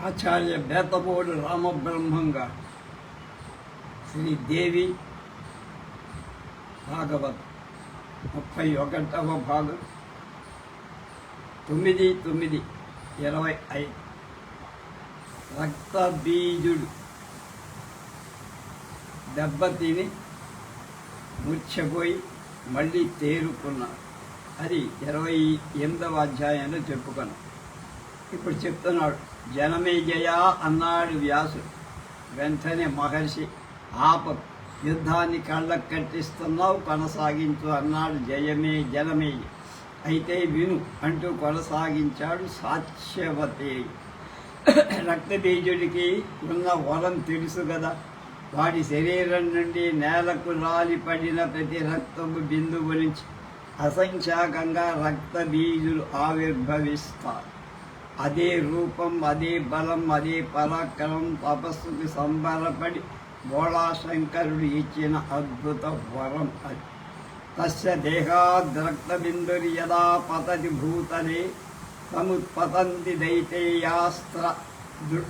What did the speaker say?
ఆచార్య బేతబోడు రామబ్రహ్మంగా శ్రీదేవి భాగవత్ ముప్పై ఒకటవ భాగం. తొమ్మిది తొమ్మిది ఇరవై ఐదు. రక్తబీజుడు దెబ్బతిని మూర్ఛపోయి మళ్ళీ తేరుకున్నాడు. అది ఇరవై ఎనిమిదవ అధ్యాయంలో చెప్పుకున్నాం. ఇప్పుడు చెప్తున్నాడు జనమే జయ అన్నాడు వ్యాసుడు. వెంటనే మహర్షి ఆప యుద్ధాన్ని కళ్ళకు కట్టిస్తున్నావు కొనసాగించు అన్నాడు. జయమే జనమే అయితే విను అంటూ కొనసాగించాడు సాక్ష్యవతి. రక్తబీజుడికి ఉన్న వరం తెలుసు కదా. వాడి శరీరం నుండి నేలకు రాలిపడిన ప్రతి రక్తము బిందువు నుంచి అసంఖ్యాకంగా రక్తబీజులు ఆవిర్భవిస్తారు అదే రూపం అదే బలం అదే పరాక్రమం తపస్సుకు సంబరపడి బోళాశంకరుడు ఇచ్చిన అద్భుత వరం అది. తస్య దేహాద్రక్తబిందురి యదా పతతి భూతలే సముత్పతంతి దైతేయాస్త్ర దృ-